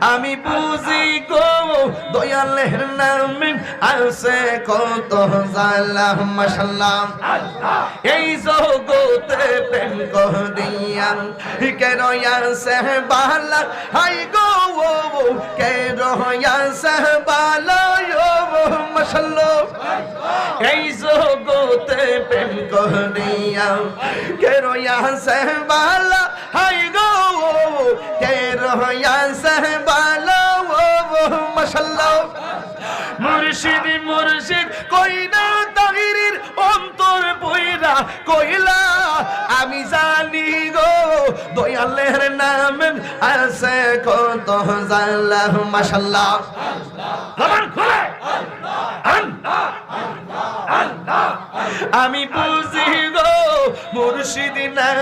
আমি বুঝি গো, দয়ালের নামে আছে কত এই জগতে প্রেম করিয়া বালা? হাই গো বালা? এই জগতে প্রেম কে রয়াছে বালা? হাই গো, কে রয়াছে বালা? মাশাল্লাহ। মুর্শিদ মুর্শিদ কইনা তাহিরির অন্তর বইরা কইলা? আমি জানি গো, দয়ালের নাম আছে কত জাল্লাহ মাশাল্লাহ। আমি বুঝি গো মুর্শিদ নাম